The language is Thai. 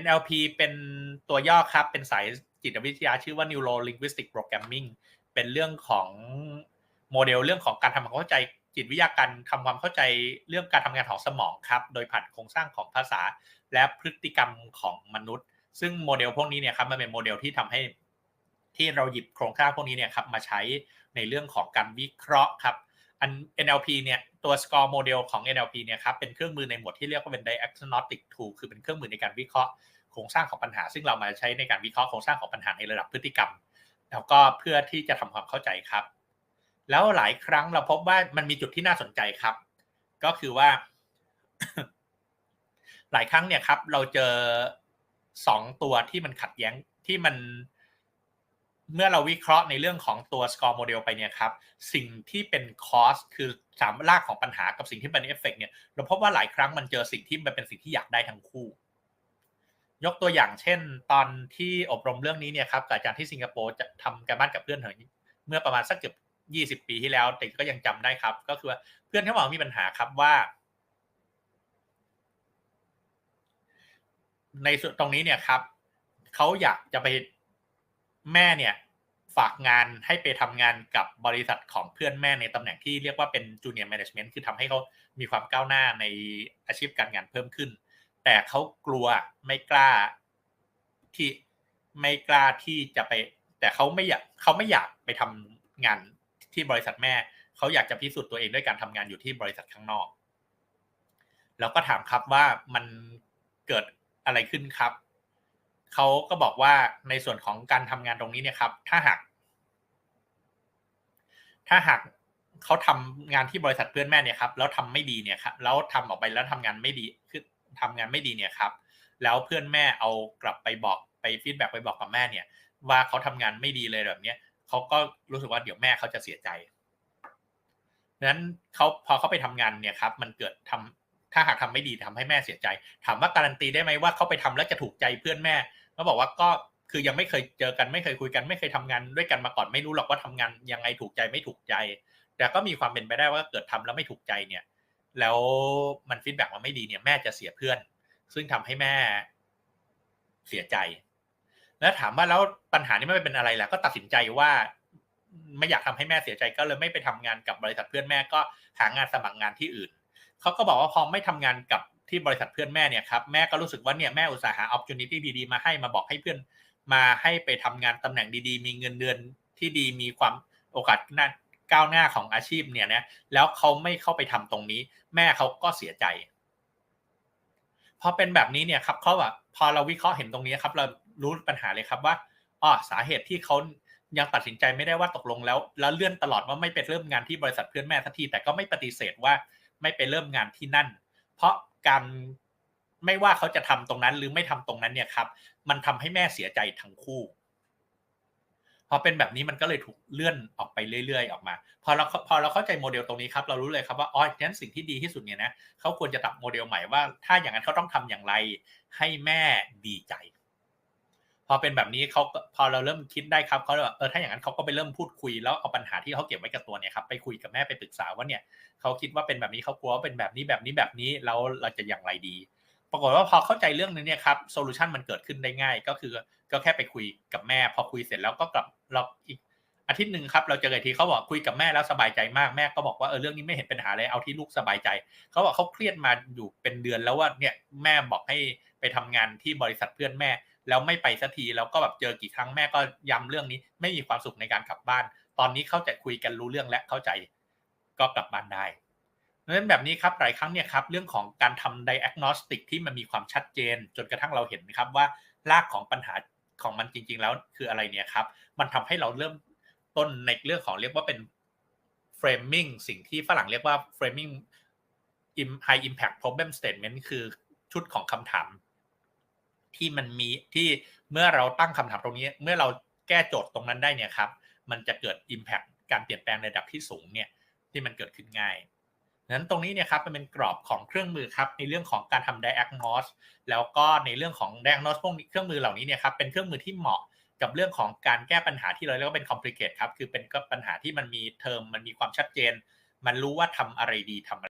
NLP เป็นตัวย่อครับ เป็นสายจิตวิทยาชื่อว่า Neuro Linguistic Programming เป็นเรื่องของโมเดลเรื่องของการทำความเข้าใจจิตวิทยาการทำความเข้าใจเรื่องการทำงานของสมองครับ โดยผ่านโครงสร้างของภาษาและพฤติกรรมของมนุษย์ ซึ่งโมเดลพวกนี้เนี่ยครับมันเป็นโมเดลที่ทำให้ที่เราหยิบโครงสร้างพวกนี้เนี่ยครับมาใช้ในเรื่องของการวิเคราะห์ครับ อัน NLP เนี่ยตัว score model ของ NLP เนี่ยครับเป็นเครื่องมือในหมวดที่เรียกว่าเป็น diagnostic tool คือเป็นเครื่องมือในการวิเคราะห์โครงสร้างของปัญหา ซึ่งเรามาใช้ในการวิเคราะห์โครงสร้างของปัญหาในระดับพฤติกรรม แล้วก็เพื่อที่จะทำความเข้าใจครับ แล้วหลายครั้งเราพบว่ามันมีจุดที่น่าสนใจครับ ก็คือว่า หลายครั้งเนี่ยครับ เราเจอสองตัวที่มันขัดแย้งที่มัน เมื่อเราวิเคราะห์ในเรื่องของตัว score model ไปเนี่ยครับ สิ่งที่เป็น cause คือสามรากของปัญหากับสิ่งที่เป็น effect เนี่ย เราพบว่าหลายครั้งมันเจอสิ่งที่มันเป็นสิ่งที่อยากได้ทั้งคู่ ยกตัวอย่างเช่น ตอนที่อบรมเรื่องนี้เนี่ยครับอาจารย์ที่สิงคโปร์จะทำการบ้านกับเพื่อนเถอเมื่อประมาณสักเกือบยี่สิบปีที่แล้ว แต่ก็ยังจำได้ครับ ก็คือว่าเพื่อนเขาบอกมีปัญหาครับว่า ในส่วนตรงนี้เนี่ยครับเขาอยากจะไป แม่เนี่ยฝากงานให้ไปทำงานกับบริษัทของเพื่อนแม่ในตำแหน่งที่เรียกว่าเป็นจูเนียร์แมネจเมนต์คือทำให้เขามีความก้าวหน้าในอาชีพการงานเพิ่มขึ้น แต่เขากลัวไม่กล้าที่ไม่กล้าที่จะไป แต่เขาไม่อยากเขาไม่อยากไปทำงานที่บริษัทแม่ เขาอยากจะพิสูจน์ตัวเองด้วยการทำงานอยู่ที่บริษัทข้างนอก แล้วก็ถามครับว่ามันเกิดอะไรขึ้นครับ เขาก็บอกว่าในส่วนของการทำงานตรงนี้เนี่ยครับ ถ้าหาก ถ้าหากเขาทำงานที่บริษัทเพื่อนแม่เนี่ยครับ แล้วทำไม่ดีเนี่ยครับแล้วทำออกไปแล้วทำงานไม่ดีคือทำงานไม่ดีเนี่ยครับ แล้วเพื่อนแม่เอากลับไปบอกไปฟีดแบ็กไปบอกกับแม่เนี่ย ว่าเขาทำงานไม่ดีเลยแบบเนี้ยเขาก็รู้สึกว่าเดี๋ยวแม่เขาจะเสียใจดังนั้นเขาพอเขาไปทำงานเนี่ยครับ มันเกิดทำถ้าหากทำไม่ดีทำให้แม่เสียใจ ถามว่าการันตีได้ไหมว่าเขาไปทำแล้วจะถูกใจเพื่อนแม่ เขาบอกว่าก็คือยังไม่เคยเจอกันไม่เคยคุยกันไม่เคยทำงานด้วยกันมาก่อนไม่รู้หรอกว่าทำงานยังไงถูกใจไม่ถูกใจ แต่ก็มีความเป็นไปได้ว่าเกิดทำแล้วไม่ถูกใจเนี่ย แล้วมันฟีดแบ็กมาไม่ดีเนี่ยแม่จะเสียเพื่อน ซึ่งทำให้แม่เสียใจ แล้วถามว่าแล้วปัญหานี้ไม่เป็นอะไรล่ะก็ตัดสินใจว่าไม่อยากทำให้แม่เสียใจก็เลยไม่ไปทำงานกับบริษัทเพื่อนแม่ก็หางานสมัครงานที่อื่นเขาก็บอกว่าพอไม่ทำงานกับ ที่บริษัทเพื่อนแม่เนี่ยครับแม่ก็รู้สึกว่าเนี่ยแม่อุตสาห์หา opportunity ดีๆมาให้มาบอกให้เพื่อนมาให้ไปทำงานตำแหน่งดีๆ มีเงินเดือนที่ดีมีความโอกาสหน้าก้าวหน้าของอาชีพเนี่ยนะแล้วเขาไม่เข้าไปทำตรงนี้ แม่เขาก็เสียใจพอเป็นแบบนี้เนี่ยครับเขาแบบพอเราวิเคราะห์เห็นตรงนี้ครับ เรารู้ปัญหาเลยครับว่าอ๋อสาเหตุที่เขายังตัดสินใจไม่ได้ว่าตกลงแล้ว แล้วเลื่อนตลอดว่าไม่ไปเริ่มงานที่บริษัทเพื่อนแม่ทันที แต่ก็ไม่ปฏิเสธว่าไม่ไปเริ่มงานที่นั่น เพราะ การไม่ว่าเขาจะทำตรงนั้นหรือไม่ทำตรงนั้นเนี่ยครับ มันทำให้แม่เสียใจทั้งคู่พอเป็นแบบนี้มันก็เลยถูกเลื่อนออกไปเรื่อย ๆ ออกมา พอเราพอเราเข้าใจโมเดลตรงนี้ครับ เรารู้เลยครับว่าอ๋อฉะนั้นสิ่งที่ดีที่สุดเนี่ยนะเขาควรจะตัดโมเดลใหม่ว่า ถ้าอย่างนั้นเขาต้องทำอย่างไรให้แม่ดีใจ พอเป็นแบบนี้เขาพอเราเริ่มคิดได้ครับเขาแบบเออถ้าอย่างนั้นเขาก็ไปเริ่มพูดคุยแล้วเอาปัญหาที่เขาเก็บไว้กับตัวเนี่ยครับไปคุยกับแม่ไปปรึกษาว่าเนี่ยเขาคิดว่าเป็นแบบนี้เขากลัวว่าเป็นแบบนี้แบบนี้แบบนี้แล้วเราจะอย่างไรดี ปรากฏว่าพอเข้าใจเรื่องนี้เนี่ยครับโซลูชันมันเกิดขึ้นได้ง่ายก็คือก็แค่ไปคุยกับแม่ พอคุยเสร็จแล้วก็กลับเราอีก อาทิตย์หนึ่งครับเราเจอกันทีเขาบอกคุยกับแม่แล้วสบายใจมากแม่ก็บอกว่าเออเรื่องนี้ไม่เห็นเป็นปัญหาเลยเอาที่ลูกสบายใจเขาบอกเขาเครียดมาอยู่เป็นเดือนแล้วว่าเนี่ยแม่บอกให้ไปทำงานที่บริษัทเพื่อนแม่ แล้วไม่ไปสักทีแล้วก็แบบเจอกี่ครั้งแม่ก็ย้ำเรื่องนี้ ไม่มีความสุขในการกลับบ้าน ตอนนี้เข้าใจคุยกันรู้เรื่องและเข้าใจก็กลับบ้านได้ดังนั้นแบบนี้ครับหลายครั้งเนี่ยครับเรื่องของการทำ diagnostic ที่มันมีความชัดเจน จนกระทั่งเราเห็นนะครับว่ารากของปัญหาของมันจริง ๆ แล้วคืออะไรเนี่ยครับ มันทำให้เราเริ่ม ต้นในเรื่องของเรียกว่าเป็น framing สิ่งที่ฝรั่งเรียกว่า framing high impact problem statement คือชุดของคำถาม ที่มันมีที่เมื่อเราตั้งคำถามตรงนี้ เมื่อเราแก้โจทย์ตรงนั้นได้เนี่ยครับ มันจะเกิด impact การเปลี่ยนแปลงในระดับที่สูงเนี่ยที่มันเกิดขึ้นง่ายนั้นตรงนี้เนี่ยครับมันเป็นกรอบของเครื่องมือครับในเรื่องของการทำ diagnose แล้วก็ในเรื่องของ diagnose พวกเครื่องมือเหล่านี้เนี่ยครับเป็นเครื่องมือที่เหมาะ กับเรื่องของการแก้ปัญหาที่เราเรียกว่าเป็นคอมพลีเคทครับคือเป็นก็ปัญหาที่มันมีเทอมมันมีความชัดเจน มันรู้ว่าทำอะไรดีทำอะไร